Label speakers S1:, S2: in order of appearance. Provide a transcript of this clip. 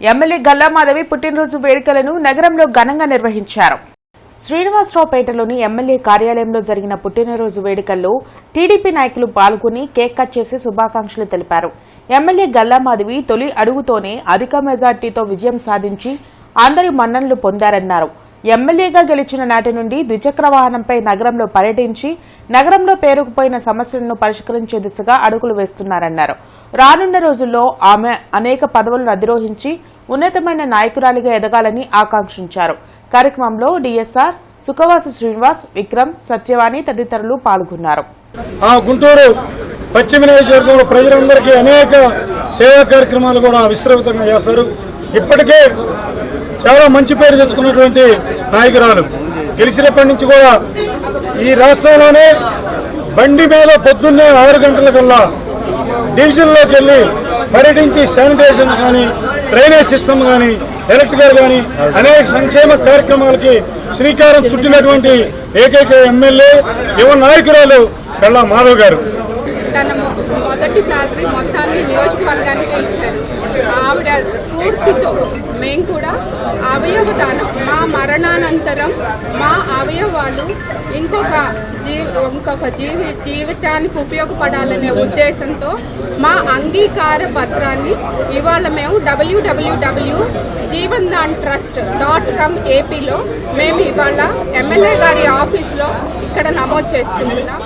S1: MLA Galla Madhavi పుట్టినరోజు వేడుకలను నగరంలో ఘనంగా నిర్వహించారు. శ్రీనివాసరావుపేటలోని ఎమ్మెల్యే కార్యాలయంలో జరిగిన పుట్టినరోజు వేడుకల్లో టీడీపీ నాయకులు పాల్గొని కేక్ కట్ చేసి శుభాకాంక్షలు తెలిపారు. ఎమ్మెల్యే గల్లామాధవి తొలి అడుగుతోనే అధిక మెజార్టీతో విజయం సాధించి అందరి మన్ననలు పొందారన్నారు. ఎమ్మెల్యేగా గెలిచిన నాటి నుండి ద్విచక్ర వాహనంపై నగరంలో పర్యటించి నగరంలో పేరుకుపోయిన సమస్యలను పరిష్కరించే దిశగా అడుగులు వేస్తున్నారన్నారు. రానున్న రోజుల్లో ఆమె అనేక పదవులను అధిరోహించి ఉన్నతమైన నాయకురాలిగా ఎదగాలని ఆకాంక్షించారు. కార్యక్రమంలో డిఎస్ఆర్ సుఖవాసు శ్రీనివాస్ విక్రమ్ సత్యవాణి తదితరులు పాల్గొన్నారు.
S2: గుంటూరు పశ్చిమ నియోజకవర్గంలో ప్రజలందరికీ అనేక సేవా కార్యక్రమాలు కూడా విస్తృతంగా చేస్తారు. ఇప్పటికే చాలా మంచి పేరు తెచ్చుకున్నటువంటి నాయకురాలు. గెలిచినప్పటి నుంచి కూడా ఈ రాష్ట్రంలోనే బండి మీద పొద్దున్నే ఆరు గంటల కల్లా డివిజన్లోకి వెళ్ళి పర్యటించి శానిటేషన్ కానీ డ్రైనేజ్ సిస్టమ్ కానీ ఎలక్ట్రికల్ కానీ అనేక సంక్షేమ కార్యక్రమాలకి శ్రీకారం చుట్టినటువంటి ఏకైక ఎమ్మెల్యే యువ నాయకురాలు కల్లా మాధవ్ గారు.
S3: తన మొదటి శాలరీ మొత్తాన్ని నియోజకవర్గానికే ఇచ్చారు. స్ఫూర్తితో మేము కూడా అవయవ దానం మా మరణానంతరం మా అవయవాలు ఇంకొక జీ ఇంకొక జీవి జీవితానికి ఉపయోగపడాలనే ఉద్దేశంతో మా అంగీకార పత్రాన్ని ఇవాళ మేము డబ్ల్యూడబ్ల్యూడబ్ల్యూ Jeevan Dan trust dot com ఏపీలో మేము ఇవాళ ఎమ్మెల్యే గారి ఆఫీస్లో ఇక్కడ నమోదు చేసుకుంటున్నాం.